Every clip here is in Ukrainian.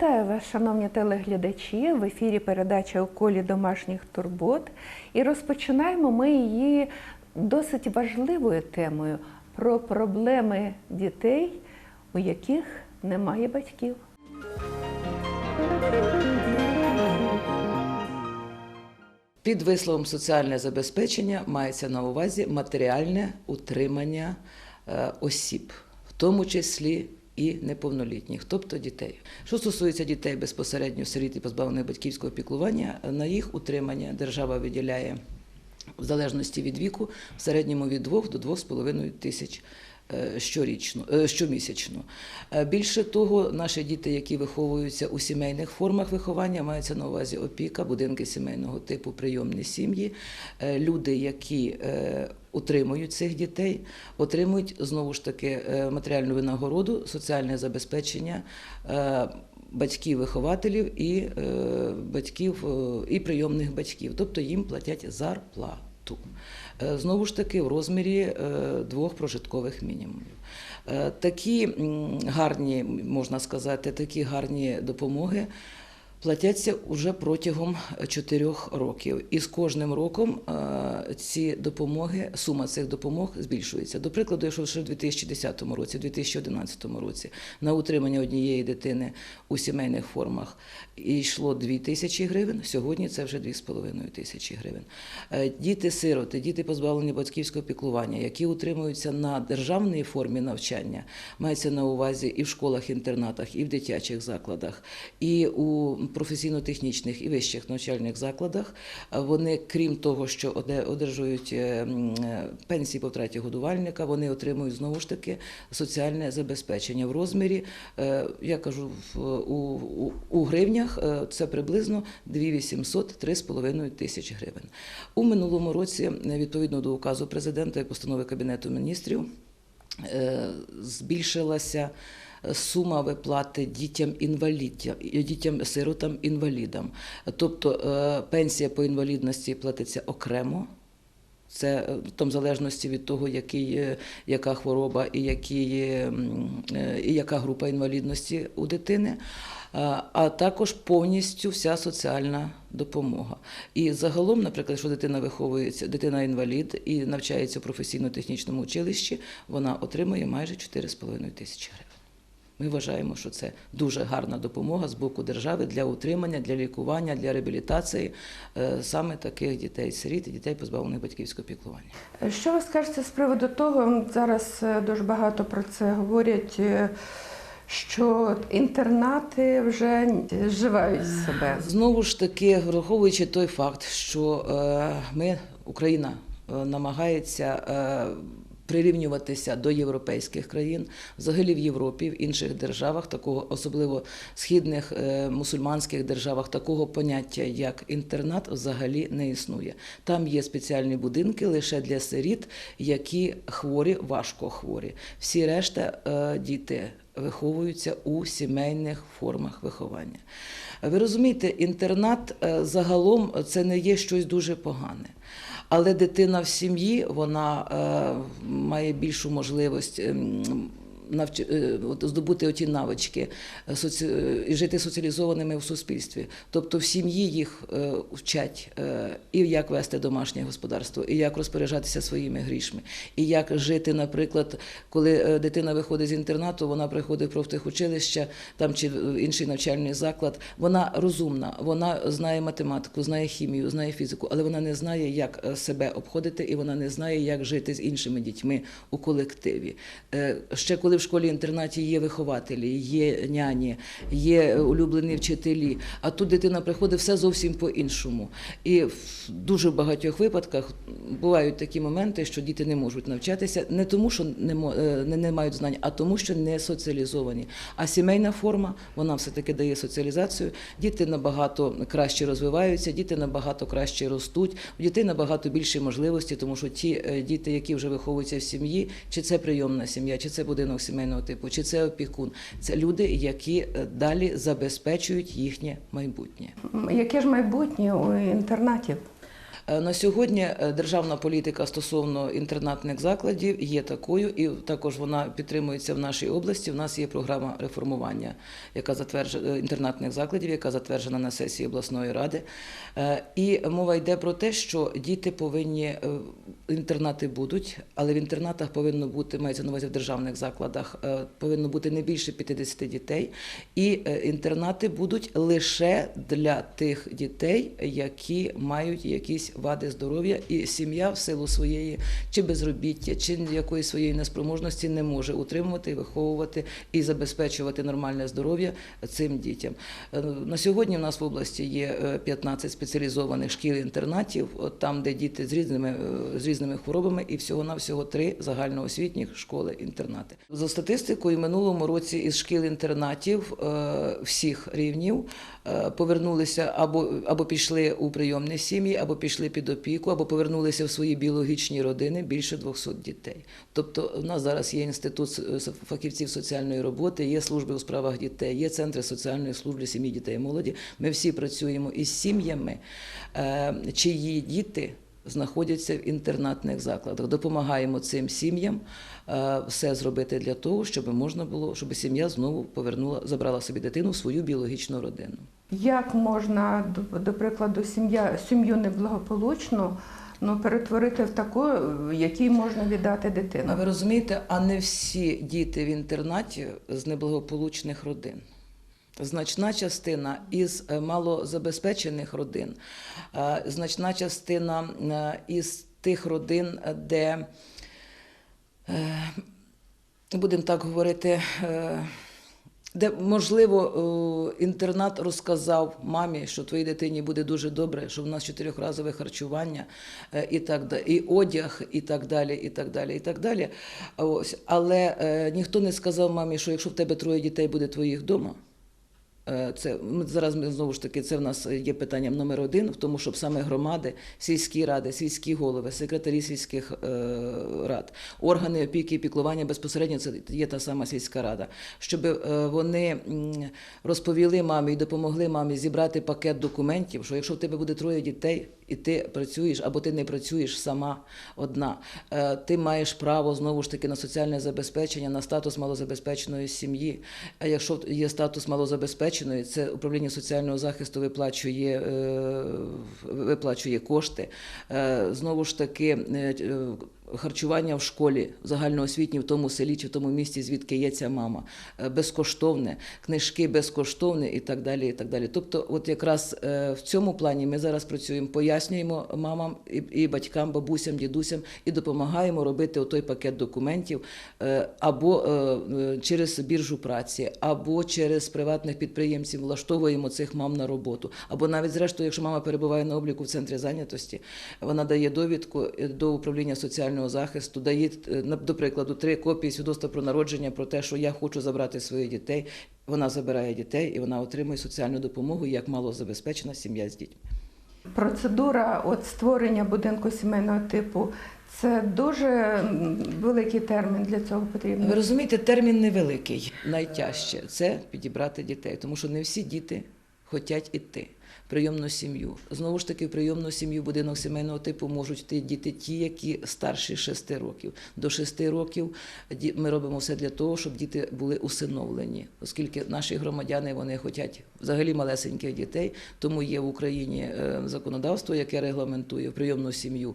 Вітаю вас, шановні телеглядачі. В ефірі передача у колі домашніх турбот. І розпочинаємо ми її досить важливою темою про проблеми дітей, у яких немає батьків. Під висловом соціальне забезпечення мається на увазі матеріальне утримання е, осіб, в тому числі і неповнолітніх, тобто дітей. Що стосується дітей безпосередньо сиріт і позбавлених батьківського піклування, на їх утримання держава виділяє в залежності від віку в середньому від 2 до 2,5 тисяч щорічно, е, щомісячно. Е, Більше того, наші діти, які виховуються у сімейних формах виховання, мається на увазі опіка, будинки сімейного типу, прийомні сім'ї, е, люди, які е, утримують цих дітей, отримують знову ж таки е, матеріальну винагороду, соціальне забезпечення. е, Батьків-вихователів і е, батьків е, і прийомних батьків, тобто їм платять зарплату. Е, Знову ж таки, в розмірі е, двох прожиткових мінімумів. Е, Такі гарні, можна сказати, такі гарні допомоги платяться уже протягом чотирьох років. І з кожним роком е, ці допомоги, сума цих допомог збільшується. До прикладу, якщо ще в 2010 році, в 2011 році на утримання однієї дитини у сімейних формах йшло 2 тисячі гривень, сьогодні це вже 2,5 тисячі гривень. Е, Діти-сироти, діти позбавлені батьківського піклування, які утримуються на державній формі навчання, мається на увазі і в школах-інтернатах, і в дитячих закладах, і у професійно-технічних і вищих навчальних закладах. Вони, крім того, що оде- одержують е, е, пенсії по втраті годувальника, вони отримують знову ж таки соціальне забезпечення в розмірі, е, я кажу, у, у, гривнях це приблизно 2800-3,5 тисяч гривень. У минулому році, відповідно до указу президента і постанови Кабінету міністрів, збільшилася сума виплати дітям інвалідів, дітям сиротам інвалідам. Тобто е, пенсія по інвалідності платиться окремо. Це е, там в залежності від того, який, е, яка хвороба і, е, і яка група інвалідності у дитини, а, також повністю вся соціальна допомога. І загалом, наприклад, якщо дитина виховується, дитина інвалід і навчається в професійно-технічному училищі, вона отримує майже 4,5 тисячі гривень. Ми вважаємо, що це дуже гарна допомога з боку держави для утримання, для лікування, для реабілітації е, саме таких дітей-сиріт і дітей, позбавлених батьківського піклування. Що ви скажете з приводу того? Зараз е, дуже багато про це говорять. Що інтернати вже зживають себе. Знову ж таки, враховуючи той факт, що е, ми, Україна, е, намагається. е, Прирівнюватися до європейських країн, взагалі в Європі, в інших державах, такого особливо східних мусульманських державах, такого поняття як інтернат взагалі не існує. Там є спеціальні будинки лише для сиріт, які хворі, важко хворі. Всі решта діти виховуються у сімейних формах виховання. Ви розумієте, інтернат е, загалом це не є щось дуже погане. Але дитина в сім'ї вона е, має більшу можливість. Навч... е, здобути оті навички е, соці... і жити соціалізованими в суспільстві. Тобто в сім'ї їх е, вчать і як вести домашнє господарство, і як розпоряджатися своїми грішми, і як жити, наприклад, коли дитина виходить з інтернату, вона приходить в профтехучилище там чи інший навчальний заклад. Вона розумна, вона знає математику, знає хімію, знає фізику, але вона не знає, як себе обходити, і вона не знає, як жити з іншими дітьми у колективі. Ще коли в школі-інтернаті є вихователі, є няні, є улюблені вчителі, а тут дитина приходить все зовсім по-іншому. І в дуже багатьох випадках бувають такі моменти, що діти не можуть навчатися не тому, що не, е, не, мають знань, а тому, що не соціалізовані. А сімейна форма вона все-таки дає соціалізацію. Діти набагато краще розвиваються, діти набагато краще ростуть, у дітей набагато більше можливості, тому що ті е, діти, які вже виховуються в сім'ї, чи це прийомна сім'я, чи це будинок сімейного типу, чи це опікун, це люди, які е, далі забезпечують їхнє майбутнє. Яке ж майбутнє у інтернатів? Е, На сьогодні е, державна політика стосовно інтернатних закладів є такою, і також вона підтримується в нашій області. У нас є програма реформування, яка затверджена інтернатних закладів, яка затверджена на сесії обласної ради. Е, І мова йде про те, що діти повинні інтернати будуть, але в інтернатах повинно бути мається на увазі в державних закладах, повинно бути не більше 50 дітей, і інтернати будуть лише для тих дітей, які мають якісь вади здоров'я, і сім'я в силу своєї чи безробіття, чи якоїсь своєї неспроможності не може утримувати, виховувати і забезпечувати нормальне здоров'я цим дітям. Е, На сьогодні в нас в області є е, 15 спеціалізованих шкіл-інтернатів, там, де діти з різними, е, з різними хворобами, і всього-навсього три загальноосвітніх школи-інтернати. За статистикою, минулому році із шкіл-інтернатів е, всіх рівнів е, повернулися або, або пішли у прийомні сім'ї, або пішли під опіку, або повернулися в свої біологічні родини більше 200 дітей. Тобто в нас зараз є інститут фахівців соціальної роботи, є служби у справах дітей, є центри соціальної служби сім'ї, дітей і молоді. Ми всі працюємо із сім'ями, е, чиї діти знаходяться в інтернатних закладах. Допомагаємо цим сім'ям е, все зробити для того, щоб можна було, щоб сім'я знову повернула, забрала собі дитину в свою біологічну родину. Як можна, до, прикладу, сім'я, сім'ю неблагополучну ну, перетворити в таку, якій можна віддати дитину? ви розумієте, а не всі діти в інтернаті з неблагополучних родин. Значна частина із е, малозабезпечених родин, е, значна частина е, із тих родин, де, будемо так говорити, де, можливо, е, інтернат розказав мамі, що твоїй дитині буде дуже добре, що в нас чотирьохразове харчування е, і так далі, і одяг, і так далі, і так далі, і так далі. Ось. Але е, ніхто не сказав мамі, що якщо в тебе троє дітей буде твоїх вдома, Це зараз ми знову ж таки це в нас є питанням номер один, в тому, щоб саме громади, сільські ради, сільські голови, секретарі сільських е, рад, органи опіки і піклування безпосередньо це є та сама сільська рада, щоб е, вони розповіли мамі і допомогли мамі зібрати пакет документів, що якщо в тебе буде троє дітей, і ти працюєш або ти не працюєш сама одна, е, ти маєш право знову ж таки на соціальне забезпечення, на статус малозабезпеченої сім'ї. А якщо є статус малозабезпеченої, це управління соціального захисту виплачує, е, виплачує кошти. Е, Знову ж таки. Харчування в школі загальноосвітній в тому селі чи в тому місті, звідки є ця мама, е, безкоштовне, книжки безкоштовні і так далі. І так далі. Тобто, от якраз е, в цьому плані ми зараз працюємо, пояснюємо мамам і, батькам, бабусям, дідусям і допомагаємо робити той пакет документів е, або через біржу праці, або через приватних підприємців влаштовуємо цих мам на роботу. Або навіть зрештою, якщо мама перебуває на обліку в центрі зайнятості, вона дає довідку до управління соціального захисту, дає, е, до прикладу, три копії свідоцтва про народження про те, що я хочу забрати своїх дітей. Вона забирає дітей і вона отримує соціальну допомогу як малозабезпечена сім'я з дітьми. Процедура от створення будинку сімейного типу це дуже великий термін для цього потрібно. Ви розумієте, термін невеликий. Найтяжче це підібрати дітей, тому що не всі діти хочуть іти прийомну сім'ю. Знову ж таки, в прийомну сім'ю будинок сімейного типу можуть йти діти ті, які старші 6 років. До 6 років ми робимо все для того, щоб діти були усиновлені, оскільки наші громадяни вони хочуть взагалі малесеньких дітей, тому є в Україні е, законодавство, яке регламентує прийомну сім'ю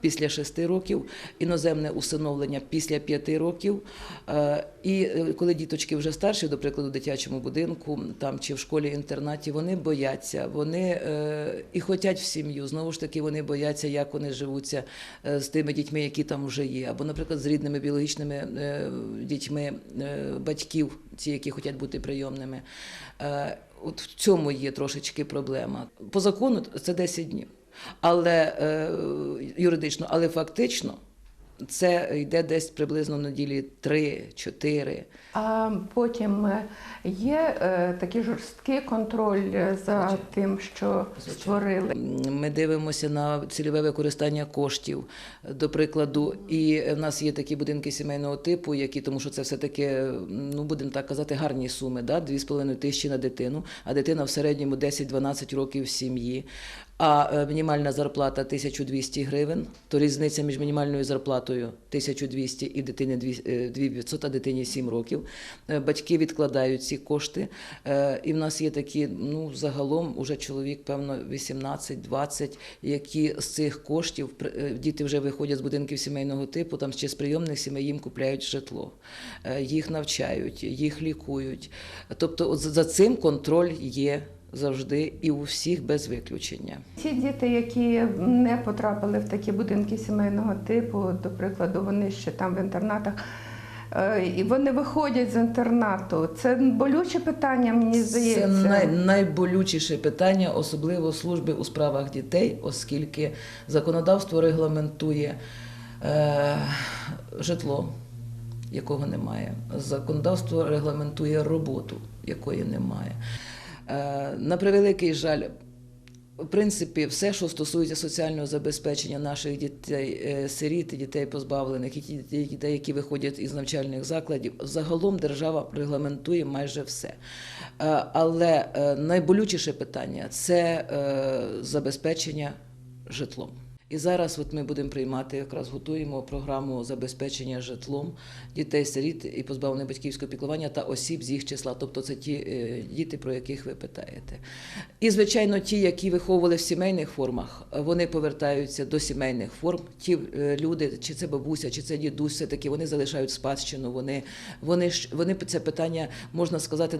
після 6 років, іноземне усиновлення після 5 років. Е, І е, коли діточки вже старші, до прикладу, в дитячому будинку там чи в школі-інтернаті, вони бояться, вони е, і хочуть в сім'ю. Знову ж таки, вони бояться, як вони живуться е, з тими дітьми, які там вже є, або, наприклад, з рідними біологічними е, дітьми батьків, ті, які хочуть бути прийомними. От в цьому є трошечки проблема. По закону це 10 днів, але юридично, але фактично. Це йде десь приблизно неділі 3-4. А потім е, є е, такий жорсткий контроль е, за тим, що створили. Ми дивимося на цільове використання коштів, до прикладу, і в нас є такі будинки сімейного типу, які, тому що це все-таки, ну будемо так казати, гарні суми, да? 2,5 тисячі на дитину, а дитина в середньому 10-12 років в сім'ї. А е, мінімальна зарплата 1200 гривень, то різниця між мінімальною зарплатою 1200 і дитини 2500, а дитині 7 років. Е, Батьки відкладають ці кошти. Е, І в нас є такі, ну, загалом, уже чоловік, певно, 18-20, які з цих коштів, е, діти вже виходять з будинків сімейного типу, там ще з прийомних сімей їм купляють житло, Е, їх навчають, їх лікують. Тобто от за цим контроль є завжди і у всіх без виключення. Ті діти, які не потрапили в такі будинки сімейного типу, до прикладу, вони ще там в інтернатах. е, І вони виходять з інтернату. Це болюче питання, мені здається. Це най, найболючіше питання, особливо служби у справах дітей, оскільки законодавство регламентує е, житло, якого немає. Законодавство регламентує роботу, якої немає. На превеликий жаль, в принципі, все, що стосується соціального забезпечення наших дітей, е, сиріт, дітей позбавлених, і дітей, які виходять із навчальних закладів, загалом держава регламентує майже все. Е, Але е, найболючіше питання це забезпечення житлом. І зараз от ми будемо приймати, якраз готуємо програму забезпечення житлом дітей-сиріт і позбавлених батьківського піклування та осіб з їх числа. Тобто це ті е, діти, про яких ви питаєте. І, звичайно, ті, які виховували в сімейних формах, вони повертаються до сімейних форм. Ті е, люди, чи це бабуся, чи це дідусь, все-таки вони залишають спадщину. Вони, вони, вони це питання, можна сказати,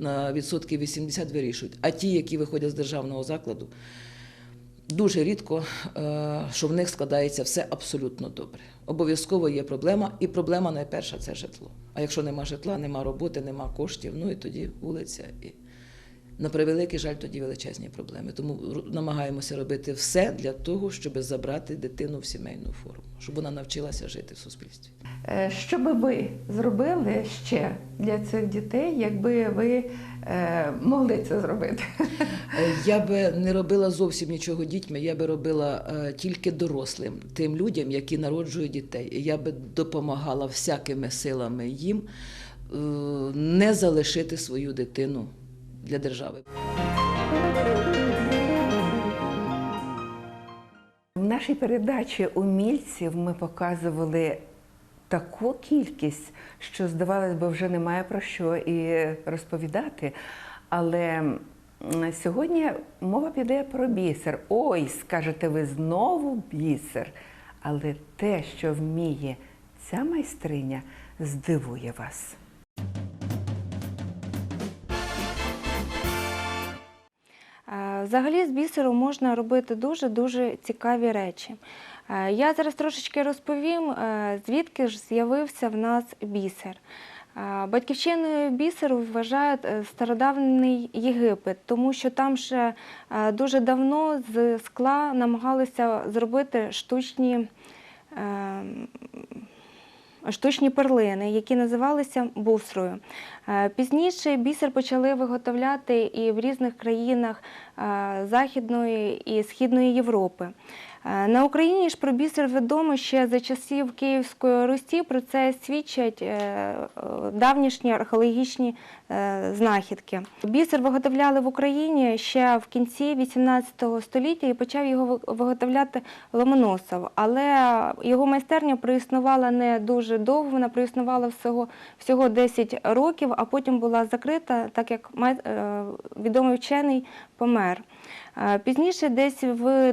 на відсотки 80 вирішують. А ті, які виходять з державного закладу, Дуже рідко, е, що в них складається все абсолютно добре. Обов'язково є проблема, і проблема найперша це житло. А якщо нема житла, нема роботи, нема коштів, ну і тоді вулиця. І на превеликий жаль, тоді величезні проблеми. Тому намагаємося робити все для того, щоб забрати дитину в сімейну форму, щоб вона навчилася жити в суспільстві. Е, Що би ви зробили ще для цих дітей, якби ви могли це зробити? Е, Я би не робила зовсім нічого дітьми, я би робила е, тільки дорослим, тим людям, які народжують дітей. Я би допомагала всякими силами їм е, не залишити свою дитину для держави. В нашій передачі умільців ми показували таку кількість, що здавалось би, вже немає про що і розповідати. Але сьогодні мова піде про бісер. Ой, скажете ви знову бісер. Але те, що вміє ця майстриня, здивує вас. Взагалі з бісеру можна робити дуже-дуже цікаві речі. Е, Я зараз трошечки розповім, е, звідки ж з'явився в нас бісер. Е, Батьківщиною бісеру вважають стародавній Єгипет, тому що там ще дуже давно з скла намагалися зробити штучні е, штучні перлини, які називалися бусрою. Пізніше бісер почали виготовляти і в різних країнах Західної і Східної Європи. Е, На Україні ж про бісер відомо ще за часів Київської Русі. Про це свідчать е, давнішні археологічні е, знахідки. Бісер виготовляли в Україні ще в кінці 18 століття і почав його виготовляти Ломоносов. Але його майстерня проіснувала не дуже довго, вона проіснувала всього, всього 10 років, а потім була закрита, так як відомий вчений помер. Е, Пізніше, десь в,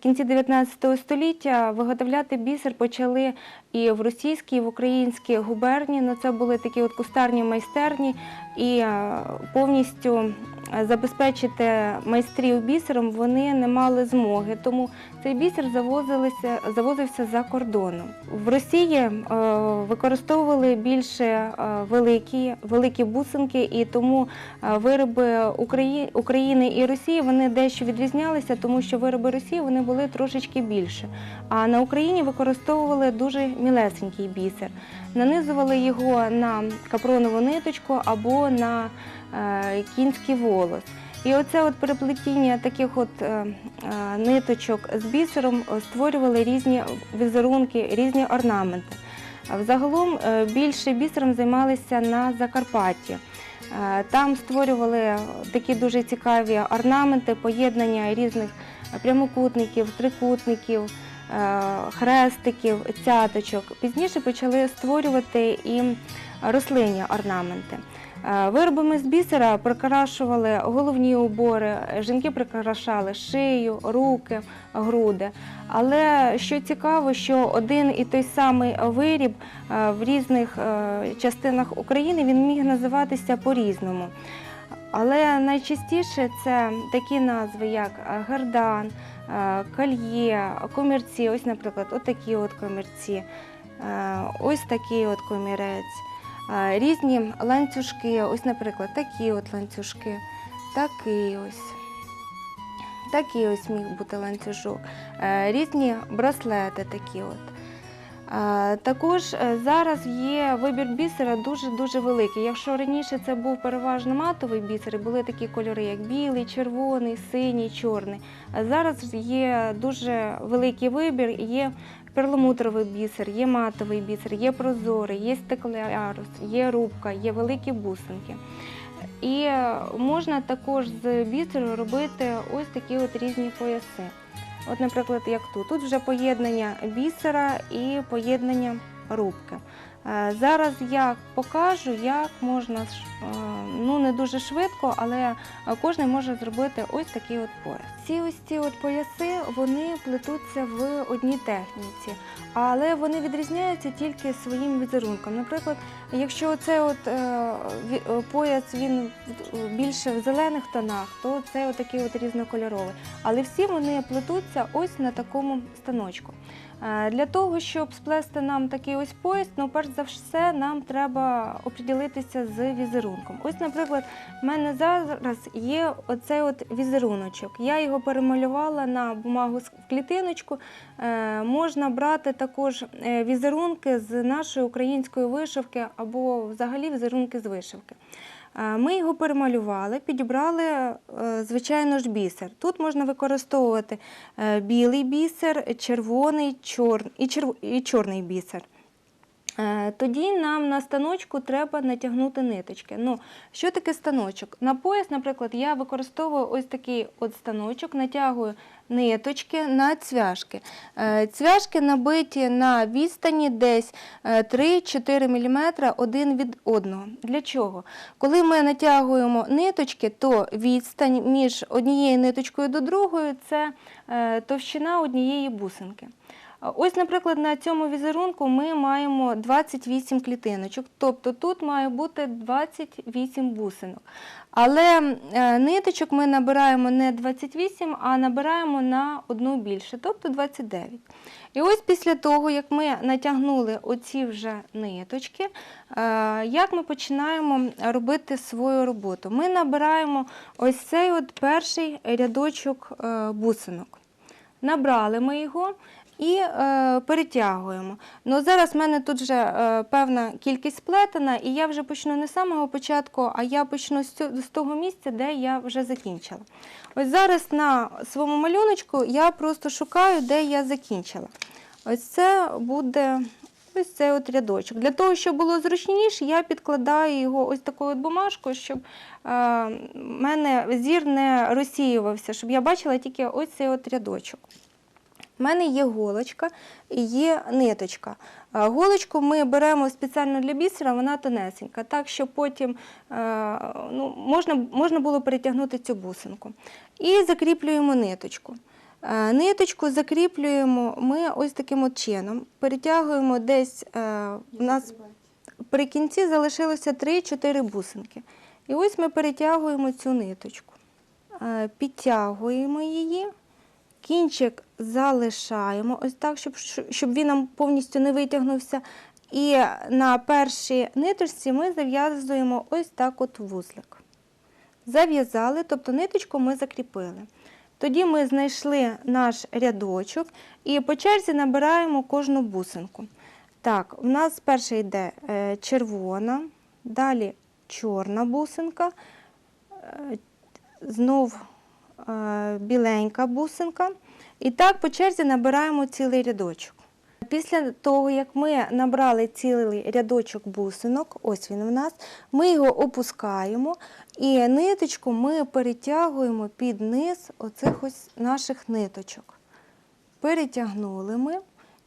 кінці 19 століття, виготовляти бісер почали і в російській, і в українській губернії. Ну, це були такі от кустарні майстерні, і е, повністю е, забезпечити майстрів бісером вони не мали змоги. Тому цей бісер завозилися, завозився за кордоном. В Росії е, використовували більше великі, великі бусинки, і тому вироби Украї... України і Росії вони дещо відрізнялися, тому що вироби Росії вони були трошечки більше. А на Україні використовували дуже мілесенький бісер. Нанизували його на капронову ниточку або на е, кінський волос. І оце от переплетіння таких от е, е, ниточок з бісером створювали різні візерунки, різні орнаменти. Взагалом більше бісером займалися на Закарпатті. Там створювали такі дуже цікаві орнаменти, поєднання різних прямокутників, трикутників, хрестиків, цяточок. Пізніше почали створювати і рослинні орнаменти. Е, Виробами з бісера прикрашували головні убори, жінки прикрашали шию, руки, груди. Але що цікаво, що один і той самий виріб е, в різних е, частинах України він міг називатися по-різному. Але найчастіше це такі назви, як е, гердан, е, кольє, комірці. Ось, наприклад, отакі от комірці, е, ось такий от комірець, е, різні ланцюжки, ось, наприклад, такі от ланцюжки, такий ось. Такий ось міг бути ланцюжок, Е, різні браслети такі от. Також е, зараз є вибір бісера дуже-дуже великий. Якщо раніше це був переважно матовий бісер, були такі кольори, як білий, червоний, синій, чорний. Зараз є дуже великий вибір, є перламутровий бісер, є матовий бісер, є прозорий, є стеклярус, є рубка, є великі бусинки. І е, можна також з бісеру робити ось такі от різні пояси. От, наприклад, як тут. Тут вже поєднання бісера і поєднання рубки. Е, Зараз я покажу, як можна е, ну не дуже швидко, але кожен може зробити ось такий от пояс. Ці ось ці от пояси вони плетуться в одній техніці, але вони відрізняються тільки своїм візерунком. Наприклад, якщо цей от е, е, пояс він більше в зелених тонах, то це отакий от різнокольоровий. Але всі вони плетуться ось на такому станочку. Е, Для того, щоб сплести нам такий ось пояс, ну перш за все нам треба оприділитися з візерунком. Ось, наприклад, в мене зараз є оцей от візеруночок. Я його перемалювала на бумагу в клітиночку. Е, Можна брати також е, візерунки з нашої української вишивки або взагалі візерунки з вишивки. Ми його перемалювали, підібрали, е, звичайно ж, бісер. Тут можна використовувати е, білий бісер, червоний, чор... і, черв... і чорний бісер. Е, Тоді нам на станочку треба натягнути ниточки. Ну, що таке станочок? На пояс, наприклад, я використовую ось такий от станочок, натягую ниточки на цвяшки. Е, Цвяшки набиті на відстані десь е, 3-4 мм один від одного. Для чого? Коли ми натягуємо ниточки, то відстань між однією ниточкою до другої це е, товщина однієї бусинки. Ось, наприклад, на цьому візерунку ми маємо 28 клітиночок, тобто тут має бути 28 бусинок. Але е, ниточок ми набираємо не 28, а набираємо на одну більше, тобто 29. І ось після того, як ми натягнули оці вже ниточки, е, як ми починаємо робити свою роботу? Ми набираємо ось цей от перший рядочок е, бусинок. Набрали ми його і е, перетягуємо. Ну, зараз в мене тут вже е, певна кількість сплетена, і я вже почну не з самого початку, а я почну з, цю- з того місця, де я вже закінчила. Ось зараз на своєму малюночку я просто шукаю, де я закінчила. Ось це буде ось цей от рядочок. Для того, щоб було зручніше, я підкладаю його ось такою от бумажкою, щоб е, мене зір не розсіювався, щоб я бачила тільки ось цей от рядочок. У мене є голочка і є ниточка. Е, Голочку ми беремо спеціально для бісера, вона тонесенька, так, щоб потім е, ну, можна, можна було перетягнути цю бусинку. І закріплюємо ниточку. Е, Ниточку закріплюємо ми ось таким от чином. Перетягуємо десь, е, у нас при кінці залишилося 3-4 бусинки. І ось ми перетягуємо цю ниточку. Е, Підтягуємо її. Кінчик залишаємо ось так, щоб, щоб він нам повністю не витягнувся. І на першій ниточці ми зав'язуємо ось так от вузлик. Зав'язали, тобто ниточку ми закріпили. Тоді ми знайшли наш рядочок і по черзі набираємо кожну бусинку. Так, у нас перша йде е, червона, далі чорна бусинка, е, знов біленька бусинка. І так по черзі набираємо цілий рядочок. після того, як ми набрали цілий рядочок бусинок, ось він у нас, ми його опускаємо і ниточку ми перетягуємо під низ оцих ось наших ниточок. Перетягнули ми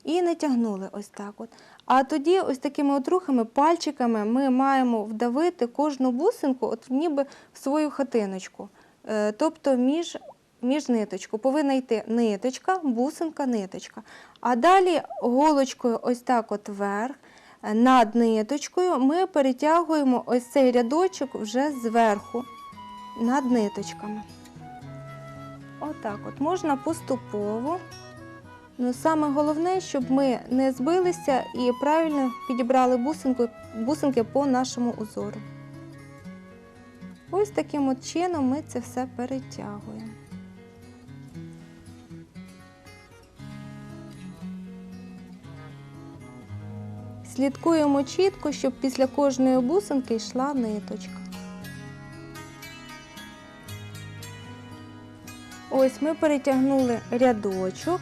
і натягнули ось так от. А тоді ось такими от рухами, пальчиками ми маємо вдавити кожну бусинку, от ніби в свою хатиночку. Е, Тобто між, між ниточку. Повинна йти ниточка, бусинка, ниточка. А далі голочкою ось так от вверх, е, над ниточкою ми перетягуємо ось цей рядочок вже зверху, над ниточками. Отак от можна поступово. Ну, саме головне, щоб ми не збилися і правильно підібрали бусинку, бусинки по нашому узору. Ось таким от чином ми це все перетягуємо. Слідкуємо чітко, щоб після кожної бусинки йшла ниточка. Ось ми перетягнули рядочок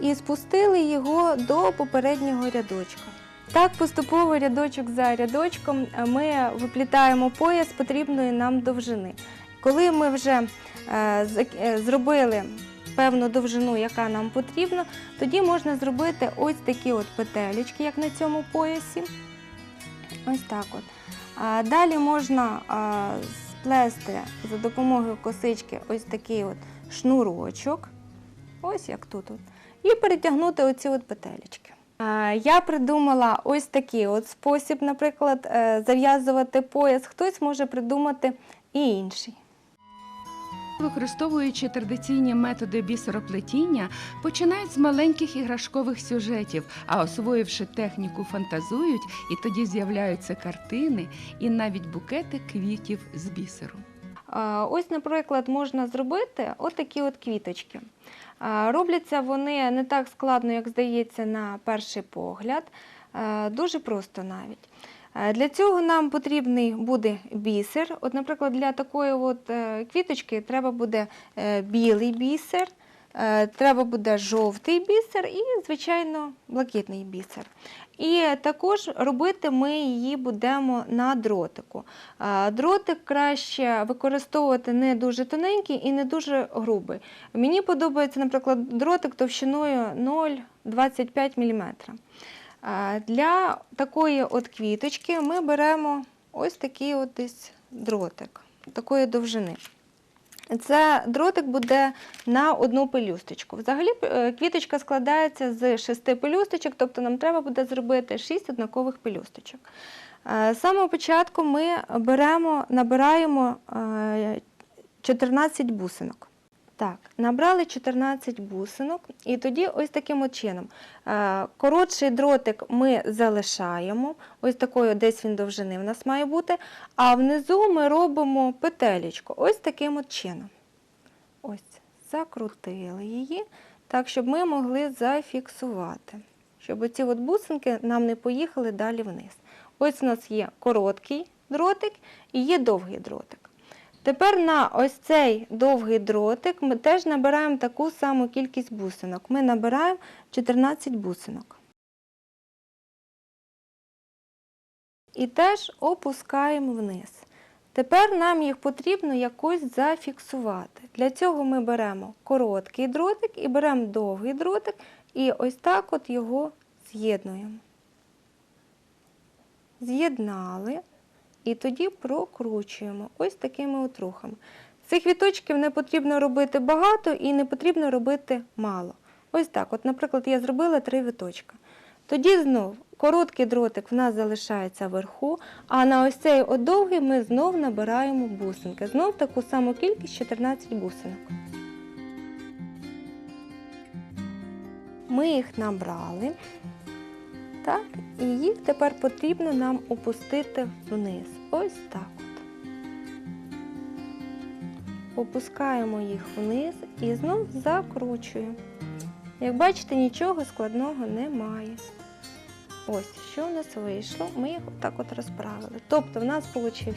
і спустили його до попереднього рядочка. Так, поступово рядочок за рядочком е, ми виплітаємо пояс потрібної нам довжини. Коли ми вже е, е, зробили певну довжину, яка нам потрібна, тоді можна зробити ось такі от петелечки, як на цьому поясі. Ось так от. Далі можна сплести за допомогою косички ось такий от шнурочок, ось як тут. І перетягнути оці от петелечки. Я придумала ось такий от спосіб, наприклад, е, зав'язувати пояс. Хтось може придумати і інший. Використовуючи традиційні методи бісероплетіння, починають з маленьких іграшкових сюжетів, а освоївши техніку, фантазують, і тоді з'являються картини і навіть букети квітів з бісеру. Ось, наприклад, можна зробити отакі от квіточки. Робляться вони не так складно, як здається, на перший погляд. Дуже просто навіть. Для цього нам потрібний буде бісер. От, наприклад, для такої от е, квіточки треба буде е, білий бісер, треба буде жовтий бісер і, звичайно, блакитний бісер. І також робити ми її будемо на дротику. Дротик краще використовувати не дуже тоненький і не дуже грубий. Мені подобається, наприклад, дротик товщиною 0,25 мм. Для такої от квіточки ми беремо ось такий от дротик такої довжини. Це дротик буде на одну пелюсточку. Взагалі е, квіточка складається з шести пелюсточок, тобто нам треба буде зробити шість однакових пелюсточок. Е, З самого початку ми беремо, набираємо е, 14 бусинок. Так, набрали 14 бусинок, і тоді ось таким от чином. Е, Коротший дротик ми залишаємо, ось такої десь він довжини в нас має бути, а внизу ми робимо петелечку, ось таким от чином. Ось, закрутили її, так, щоб ми могли зафіксувати, щоб оці от бусинки нам не поїхали далі вниз. Ось у нас є короткий дротик і є довгий дротик. Тепер на ось цей довгий дротик ми теж набираємо таку саму кількість бусинок. Ми набираємо 14 бусинок. І теж опускаємо вниз. Тепер нам їх потрібно якось зафіксувати. Для цього ми беремо короткий дротик і беремо довгий дротик і ось так от його з'єднуємо. З'єднали. І тоді прокручуємо ось такими от рухами. Цих віточків не потрібно робити багато і не потрібно робити мало. Ось так. От, наприклад, я зробила три виточка. Тоді знов короткий дротик в нас залишається вверху, а на ось цей от довгий ми знов набираємо бусинки. Знов таку саму кількість 14 бусинок. Ми їх набрали. Так, і їх тепер потрібно нам опустити вниз. Ось так от. Опускаємо їх вниз і знов закручуємо. Як бачите, нічого складного немає. Ось, що в нас вийшло, ми їх отак от розправили. Тобто в нас вийшов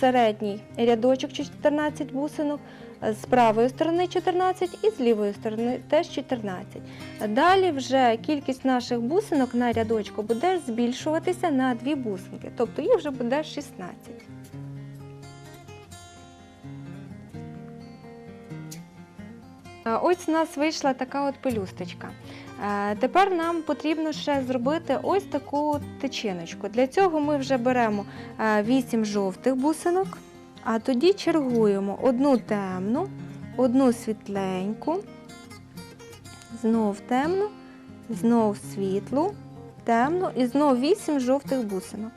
середній рядочок 14 бусинок, з правої сторони 14 і з лівої сторони теж 14. Далі вже кількість наших бусинок на рядочку буде збільшуватися на дві бусинки, тобто їх вже буде 16. Е, Ось у нас вийшла така от пелюсточка. Е, Тепер нам потрібно ще зробити ось таку тичиночку. Для цього ми вже беремо 8 жовтих бусинок, а тоді чергуємо одну темну, одну світленьку, знов темну, знов світлу, темну і знов 8 жовтих бусинок.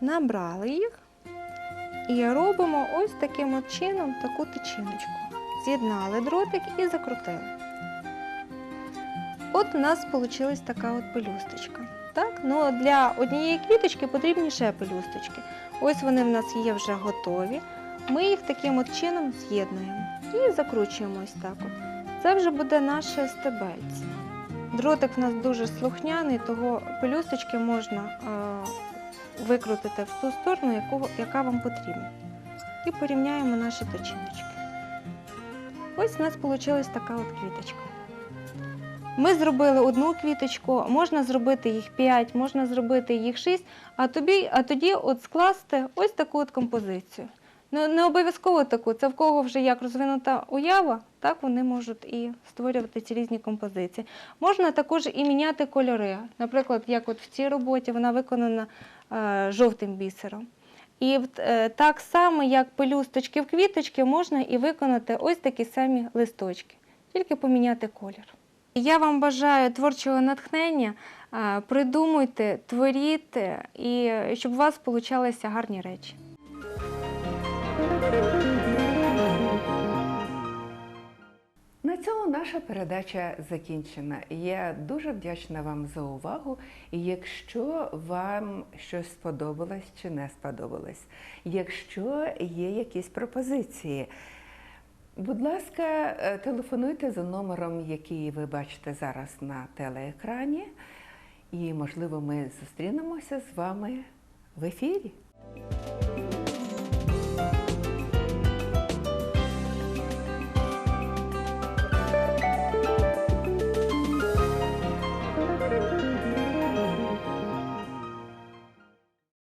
Набрали їх і робимо ось таким от чином таку тичиночку. З'єднали дротик і закрутили. От у нас вийшла така от пелюсточка. Так? Ну, для однієї квіточки потрібні ще пелюсточки. Ось вони в нас є вже готові. Ми їх таким от чином з'єднуємо і закручуємо ось так. Це вже буде наше стебельце. Дротик у нас дуже слухняний, того пелюсточки можна е, викрутити в ту сторону, яка вам потрібна. І порівняємо наші точиночки. Ось у нас вийшла така от квіточка. Ми зробили одну квіточку, можна зробити їх 5, можна зробити їх 6, а, тобі, а тоді от скласти ось таку от композицію. Ну, не обов'язково таку, це в кого вже як розвинута уява, так вони можуть і створювати ці різні композиції. Можна також і міняти кольори. Наприклад, як от в цій роботі вона виконана е, жовтим бісером. І е, так само, як пелюсточки в квіточки, можна і виконати ось такі самі листочки, тільки поміняти колір. Я вам бажаю творчого натхнення. е, Придумуйте, творіть, і щоб у вас получалися гарні речі. На цьому наша передача закінчена. Я дуже вдячна вам за увагу. І якщо вам щось сподобалось чи не сподобалось, якщо є якісь пропозиції, будь ласка, е, телефонуйте за номером, який ви бачите зараз на телеекрані, і можливо ми зустрінемося з вами в ефірі.